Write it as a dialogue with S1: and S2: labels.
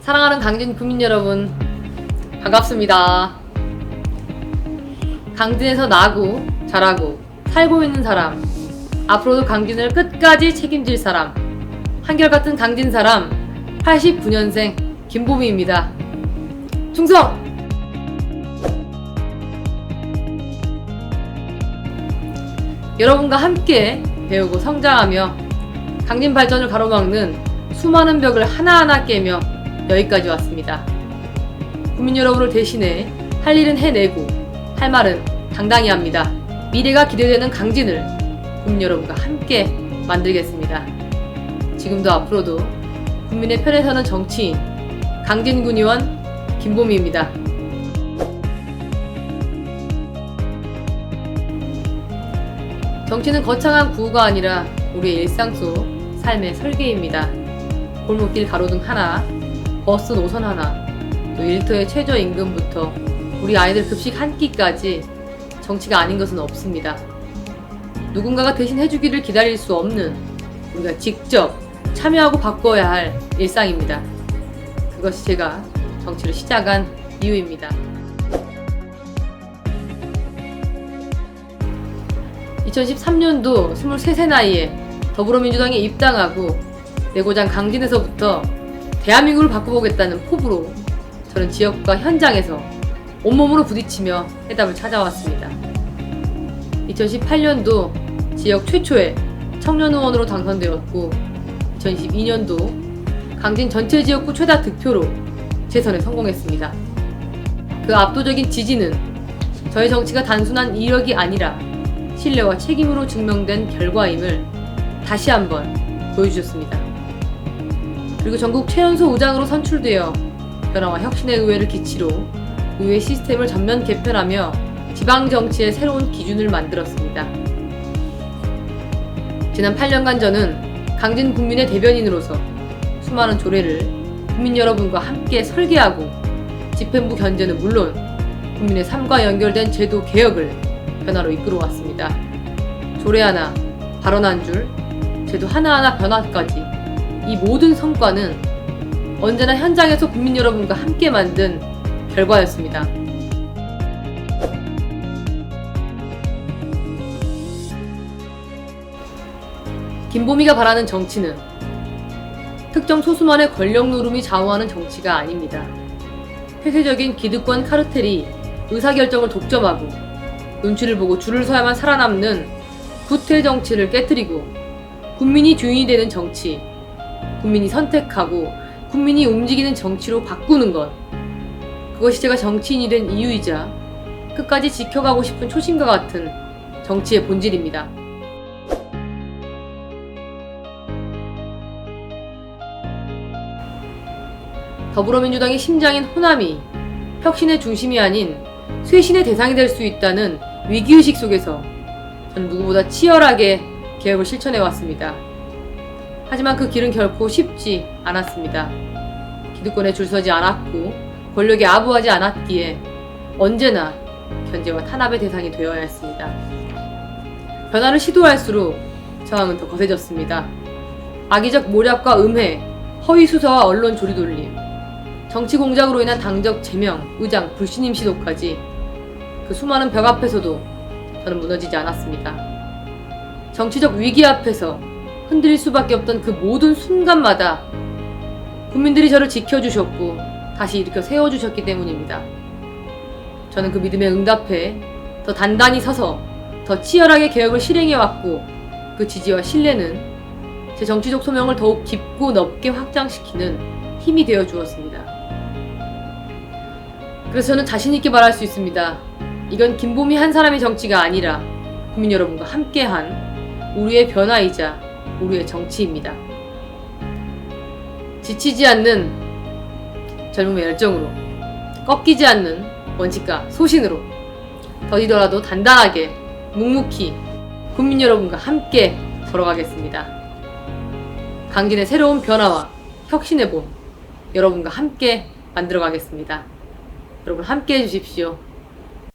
S1: 사랑하는 강진 국민 여러분, 반갑습니다. 강진에서 나고, 자라고, 살고 있는 사람, 앞으로도 강진을 끝까지 책임질 사람, 한결같은 강진 사람, 89년생 김보미입니다. 충성! 여러분과 함께 배우고 성장하며 강진 발전을 가로막는 수많은 벽을 하나하나 깨며 여기까지 왔습니다. 국민 여러분을 대신해 할 일은 해내고 할 말은 당당히 합니다. 미래가 기대되는 강진을 국민 여러분과 함께 만들겠습니다. 지금도 앞으로도 국민의 편에 서는 정치인 강진군 의원 김보미입니다. 정치는 거창한 구호가 아니라 우리의 일상 속 삶의 설계입니다. 골목길 가로등 하나, 버스 노선 하나, 또 일터의 최저임금부터 우리 아이들 급식 한 끼까지 정치가 아닌 것은 없습니다. 누군가가 대신 해주기를 기다릴 수 없는 우리가 직접 참여하고 바꿔야 할 일상입니다. 그것이 제가 정치를 시작한 이유입니다. 2013년도 23세 나이에 더불어민주당에 입당하고 내고장 강진에서부터 대한민국을 바꿔보겠다는 포부로 저는 지역과 현장에서 온몸으로 부딪히며 해답을 찾아왔습니다. 2018년도 지역 최초의 청년 의원으로 당선되었고 2022년도 강진 전체 지역구 최다 득표로 재선에 성공했습니다. 그 압도적인 지지는 저희 정치가 단순한 이력이 아니라 신뢰와 책임으로 증명된 결과임을 다시 한번 보여주셨습니다. 그리고 전국 최연소 의장으로 선출되어 변화와 혁신의 의회를 기치로 의회 시스템을 전면 개편하며 지방 정치의 새로운 기준을 만들었습니다. 지난 8년간 저는 강진 국민의 대변인으로서 수많은 조례를 국민 여러분과 함께 설계하고 집행부 견제는 물론 국민의 삶과 연결된 제도 개혁을 변화로 이끌어왔습니다. 조례 하나, 발언 한 줄, 제도 하나하나 변화까지 이 모든 성과는 언제나 현장에서 국민 여러분과 함께 만든 결과였습니다. 김보미가 바라는 정치는 특정 소수만의 권력 누름이 좌우하는 정치가 아닙니다. 폐쇄적인 기득권 카르텔이 의사결정을 독점하고 눈치를 보고 줄을 서야만 살아남는 구태 정치를 깨뜨리고 국민이 주인이 되는 정치, 국민이 선택하고 국민이 움직이는 정치로 바꾸는 것. 그것이 제가 정치인이 된 이유이자 끝까지 지켜가고 싶은 초심과 같은 정치의 본질입니다. 더불어민주당의 심장인 호남이 혁신의 중심이 아닌 쇄신의 대상이 될 수 있다는 위기의식 속에서 저는 누구보다 치열하게 개혁을 실천해 왔습니다. 하지만 그 길은 결코 쉽지 않았습니다. 기득권에 줄 서지 않았고 권력에 아부하지 않았기에 언제나 견제와 탄압의 대상이 되어야 했습니다. 변화를 시도할수록 저항은 더 거세졌습니다. 악의적 모략과 음해, 허위 수사와 언론 조리돌림, 정치 공작으로 인한 당적 제명, 의장, 불신임 시도까지 그 수많은 벽 앞에서도 저는 무너지지 않았습니다. 정치적 위기 앞에서 흔들릴 수밖에 없던 그 모든 순간마다 국민들이 저를 지켜주셨고 다시 일으켜 세워주셨기 때문입니다. 저는 그 믿음에 응답해 더 단단히 서서 더 치열하게 개혁을 실행해왔고 그 지지와 신뢰는 제 정치적 소명을 더욱 깊고 넓게 확장시키는 힘이 되어 주었습니다. 그래서 저는 자신있게 말할 수 있습니다. 이건 김보미 한 사람의 정치가 아니라 국민 여러분과 함께한 우리의 변화이자 우리의 정치입니다. 지치지 않는 젊음의 열정으로 꺾이지 않는 원칙과 소신으로 더디더라도 단단하게 묵묵히 국민 여러분과 함께 걸어가겠습니다. 강진의 새로운 변화와 혁신의 봄 여러분과 함께 만들어 가겠습니다. 여러분 함께 해주십시오.